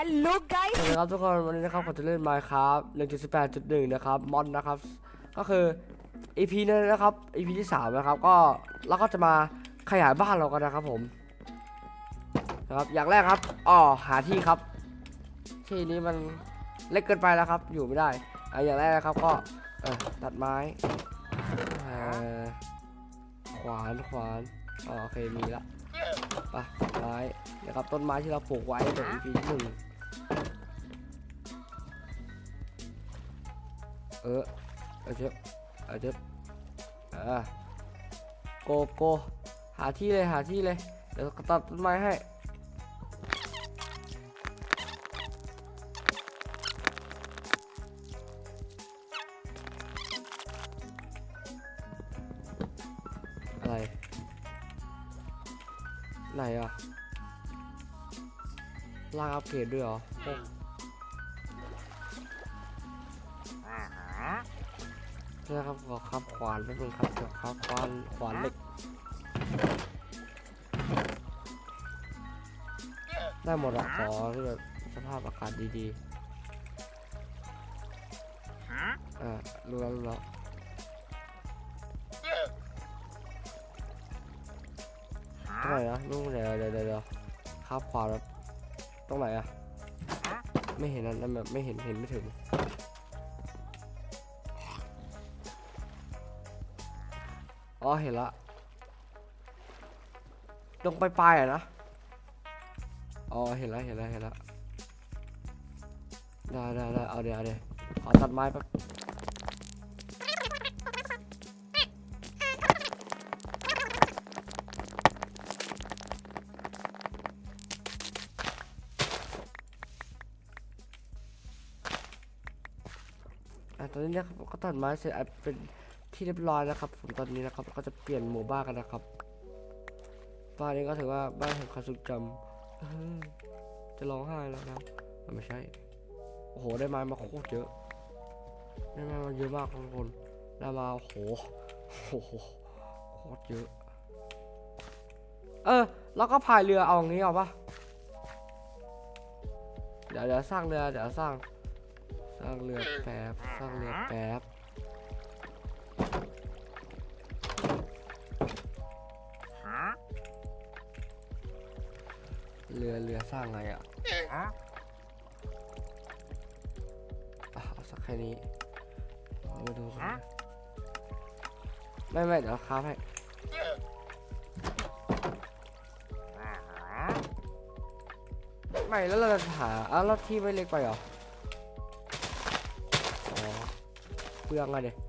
Hello ส guys วัสดีครับทุกคนวันนี้นะครับผมจะเล่น Minecraft 1.18.1 นะครับมอนนะครับ ก็คือ EP นี้นะครับ EP ที่ 3 นะครับ ก็เราก็จะมาขยายบ้านเรากันนะครับผมนะครับอย่างแรกครับอ๋อหาที่ครับ ที่นี้มันเล็กเกินไปแล้วครับ อยู่ไม่ได้อะอย่างแรกนะครับก็ตัดไม้ขวานขวานอ๋อโอเคมีละไปไม้นะครับต้นไม้ที่เราปลูกไว้ใน EP ที่หนึ่ง ออเอาเจ็บเอาเจ็บอ่าโกโกหาที่เลยหาที่เลย เดี๋ยวตัดต้นไม้ให้อะไรไหนอะล่างอัปเกรดด้วยเหรอ โอ้นี่ครับขอครับขวานแป๊บนึงครับเดี๋ยวครับขวานขวานเหล็กได้หมดอะขอที่แบบสภาพอากาศดีๆอ่ารู้แล้วรู้แล้วตรงไหนนะลูกเดี๋ยวเดี๋ยวเดี๋ยวเดี๋ยวครับขวานแล้วตรงไหนอะไม่เห็นนะนั่นแบบไม่เห็นเห็นไม่ถึง อ๋อเห็นละตรงปลายๆอะนะ อ๋อเห็นล้วเห็นล้วเห็นล้วได้ได้ได้เอาเดี๋ยวเอาเดี๋ยวขอตัดไม้แป๊บอะตอนนี้นะครับก็ตัดไม้เสร็จอะเป็น ที่เรียบร้อยแล้วครับ ผมตอนนี้นะครับก็จะเปลี่ยนหมู่บ้านกันนะครับ บ้านนี้ก็ถือว่าบ้านแห่งความทรงจำจะร้องไห้แล้วนะอะไม่ใช่ โอ้โหได้ไม้มาโคตรเยอะได้ไม้มาเยอะมากทุกคนได้มาโอ้โหโอ้โหโคตรเยอะ เออแล้วก็พายเรือเอาอย่างนี้เอาปะเดี๋ยวเดี๋ยวสร้างเรือเดี๋ยวสร้าง สร้างเรือแป๊บสร้างเรือแป๊บ เรือเรือสร้างไงอะอะเอาสักแค่นี้เอามาดูกันนะไม่ไม่เดี๋ยวค้าบให้ไม่แล้วเราจะหาอ้าวแล้วที่ไม่เล็กไปเหรออ๋อเปลืองอะเด็อ๋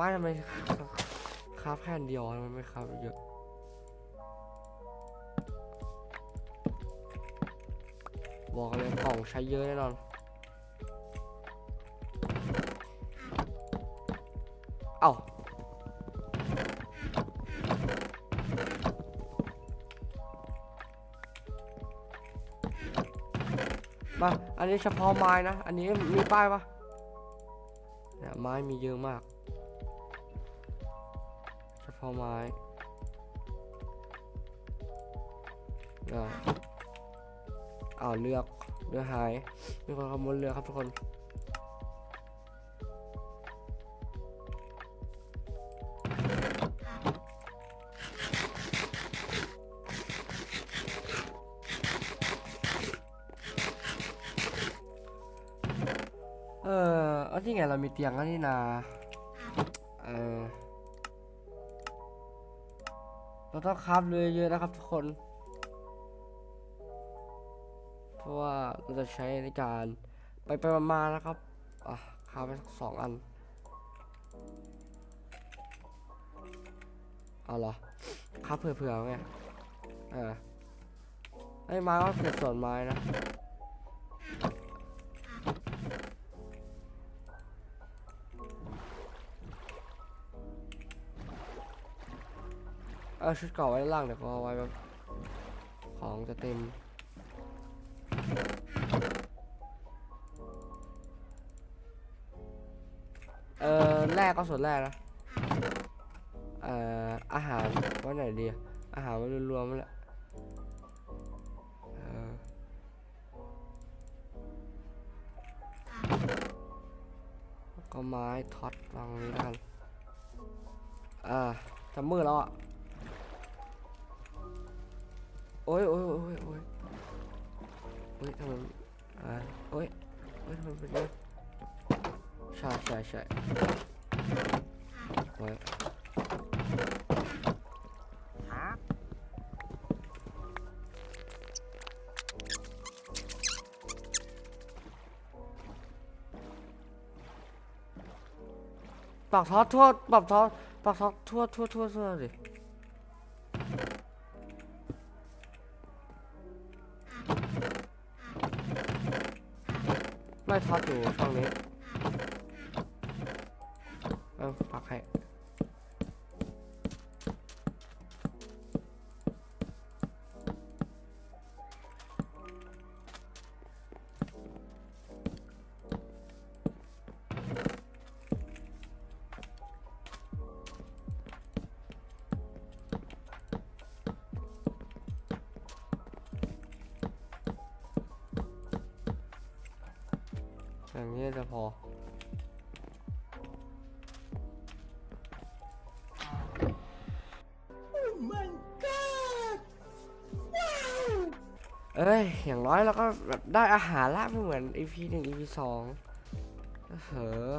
ไม่ทำไมคาบแค่เดียวทำไมไม่คาบเยอะบอกเลยกล่องใช้เยอะแน่นอนเอ้ามา อันนี้เฉพาะไม้นะ อันนี้มีป้ายปะเนี่ยไม้มีเยอะมาก เฉพาะไม้อ่าอ้าเลือกเรือหาย มีคนขโมยเรือครับทุกคน เออเอาที่ไงเรามีเตียงแล้วนี่นาเเราต้องคับเรือเยอะนะครับทุกคน เพราะว่าเราจะใช้ในการไปไปมาๆนะครับ อะคาบไปสักสองอันเอาเหรอคาบเผื่อๆไงเออไอ้ไม้ก็เก็บส่วนไม้นะ เอาชุดเก่าไว้ล่างเดี๋ยวก็เอาไว้แบบของจะเต็มเอ่อแรกก็ส่วนแรกนะเอ่ออาหารไว้ไหนดีอาหารไว้รวมๆแหละเอ่อแล้วก็ไม้ท็อตวางตรงนี้แล้วกันอ่าจะมืดแล้วอะ โอ้ยโอ้ยโอ้ยโอ้ยโอ้ยทำไมอ่าโอ้ยโอ้ยทำไมเป็นเนี่ยใช่ใช่ใช่โอ้ยปากท้อทั่วปากท้อปากท้อทั่วทั่วทั่วทั่วดิ ไม่ทัดอยู่ช่องนี้ เออปักให้ อย่างนี้จะพอ เอ้ย อย่างน้อยเราก็แบบได้อาหารละไม่เหมือน EP หนึ่ง EP สองเฮ้อ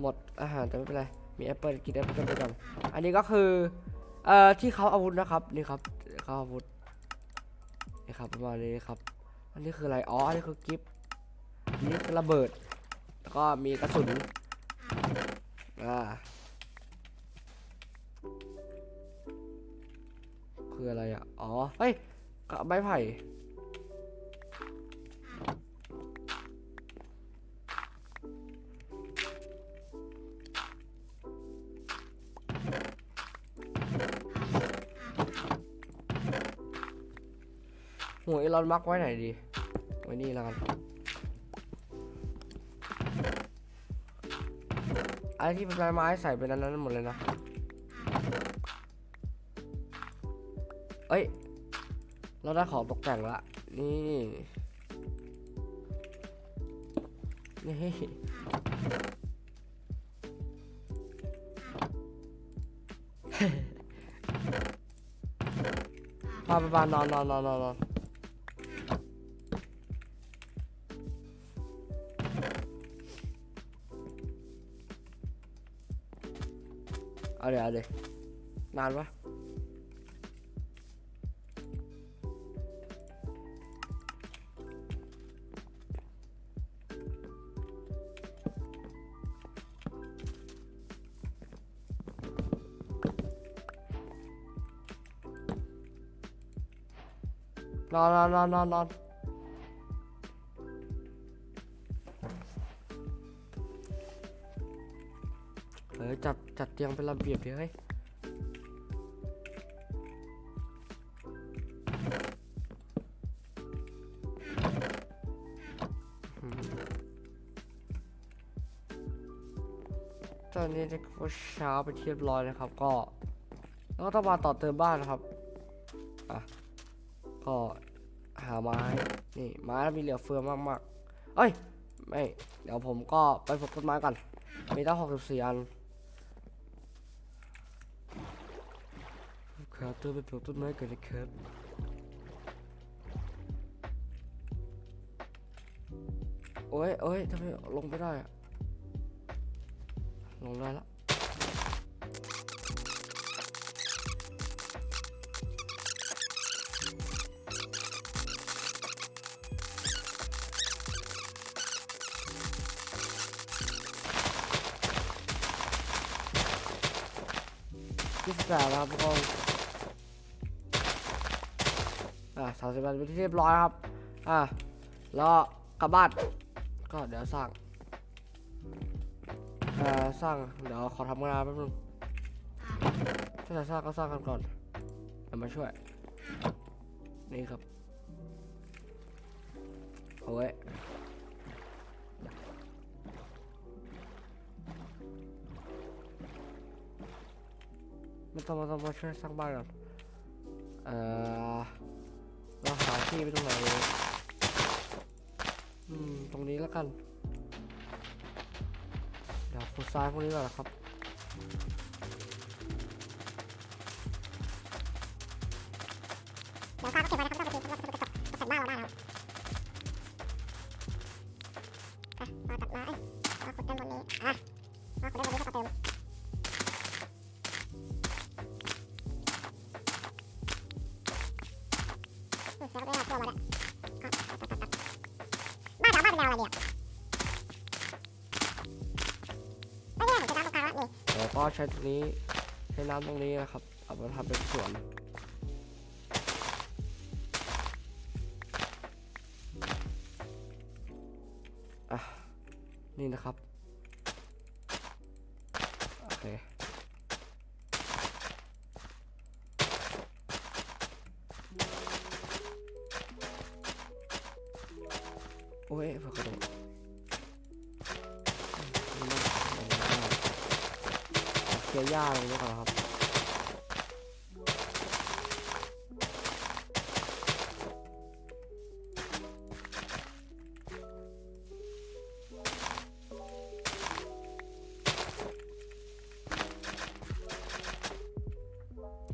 หมดอาหารแต่ไม่เป็นไร มีแอปเปิลกินแอปเปิลไปก่อน อันนี้ก็คือ เอ่อ ที่เขาอาวุธนะครับ นี่ครับเขาอาวุธนี่ครับประมาณนี้ครับ อันนี้คืออะไร อ๋อ อันนี้คือกิฟต์ อันนี้คือระเบิด แล้วก็มีกระสุน อ่า คืออะไรอะ อ๋อ เฮ้ยก็ใบไผ่หัวอีลอนมักไว้ไหนดี ไว้นี่แล้วกัน อะไรที่เป็นไม้ไม้ใส่เป็นอันนั้นหมดเลยนะเอ้ย เราได้ของตกแต่งละ นี่ นี่มาไปบานนนอนนอนนอนนอน เอาเดี๋ยวเจัดจัดเตียงเป็นระเบียบดิเฮ้ยอืมตอนนี้ก็เช้าไปเรียบร้อยนะครับ ก็ แล้วก็ต้องมาต่อเติมบ้านนะครับ อะ ก็หาไม้ นี่ไม้มีเหลือเฟือมากๆ เอ้ย ไม่ เดี๋ยวผมก็ไปปลูกต้นไม้ก่อน มีตั้งหกสิบสี่อัน ครับเดินไปปลูกต้นไม้กันนะครับโอ้ยโอ้ยทำไมลงไม่ได้อะลงได้ล้วยี่สิบแปดแล้วครับทุกคน อะสามสิบแปดเป็นที่เรียบร้อยครับ อะแล้วกลับบ้านก็เดี๋ยวสร้างอ่อสร้างเดี๋ยวขอทำงานแป๊บนึงถ้าจะสร้างก็สร้างกันก่อนเอามาช่วย นี่ครับเอาไว้ไม่ต้องมาต้องมาช่วยสร้างบ้านก่อนเอ่อาที่ไปตรงไหนอืม ตรงนี้แล้วกัน เดี๋ยวขุดทรายพวกนี้ก่อนนะครับ ใช้ตรงนี้ใช้น้ำตรงนี้นะครับ เอามาทำเป็นสวนอะนี่นะครับ โอเคโอ้ยเผื่อก ลียร์หญ้าตรงนี้ก่อนครับ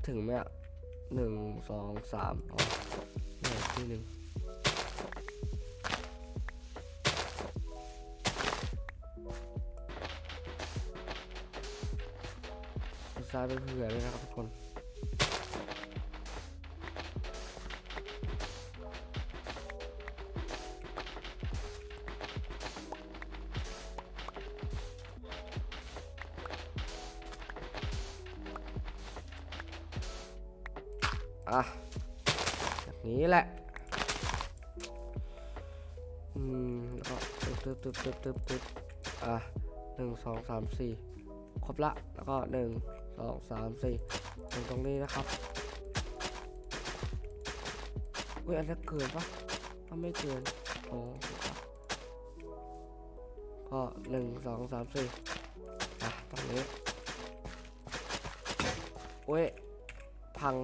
ถึงไหมอะหนึ่งสองสามอ๋อเนี่ยที่หนึ่ง ดีไซน์เป็นเผื่อเลยนะครับทุกคนอะแบบนี้แหละ อืมแล้วก็ตึ๊บตึ๊บตึ๊บตึ๊บตึ๊บตึ๊บอะหนึ่งสองสามสี่ครบละ แล้วก็หนึ่ง สองสามสี่ตรงตรงนี้นะครับอุ้ยอันนี้เกินปะถ้าไม่เกินโอ้ก็หนึ่งสองสามสี่อะตรงนี้อุ้ยพัง